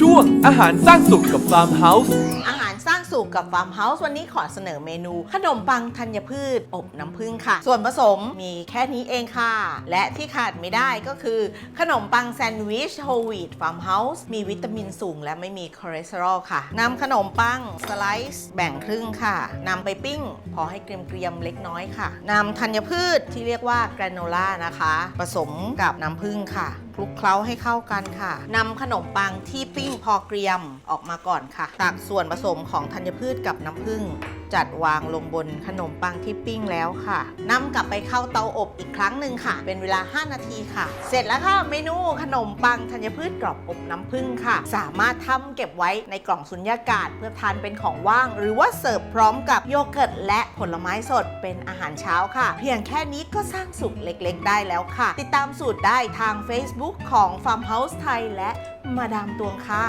ช่วงอาหารสร้างสุขกับฟาร์มเฮาส์ อาหารสร้างสุขกับฟาร์มเฮาส์วันนี้ขอเสนอเมนู ขนมปังธัญพืช อบน้ำผึ้งค่ะ ส่วนผสมมีแค่นี้เองค่ะ และที่ขาดไม่ได้ก็คือ ขนมปังแซนด์วิชโฮลวีตฟาร์มเฮาส์มีวิตามินสูงและไม่มีคอเลสเตอรอลค่ะนำขนมปังสไลซ์แบ่งครึ่งค่ะนำไปปิ้ง พอให้เกรียมๆเล็กน้อยค่ะนำธัญพืชที่เรียกว่าแกรโนล่านะคะ ผสมกับน้ำผึ้งค่ะ ลุกเคล้าให้เข้ากันค่ะนำขนมปังที่ปิ้งพอเกรียมออกมาก่อนค่ะ ตักส่วนผสมของธัญพืชกับน้ำผึ้ง จัดวางลงบนขนมปังที่ปิ้งแล้วค่ะนำกลับไปเข้าเตาอบอีกครั้งหนึ่งค่ะ เป็นเวลา 5 นาทีค่ะ เสร็จแล้วค่ะเมนูขนมปังธัญพืชกรอบอบน้ำผึ้งค่ะ สามารถทำเก็บไว้ในกล่องสุญญากาศ เพื่อทานเป็นของว่าง หรือว่าเสิร์ฟพร้อมกับโยเกิร์ตและผลไม้สดเป็นอาหารเช้าค่ะ เพียงแค่นี้ก็สร้างสุขเล็กๆ ได้แล้วค่ะ ติดตามสูตรได้ทาง Facebook ของ Farmhouse ไทยและมาดามตวงค่ะ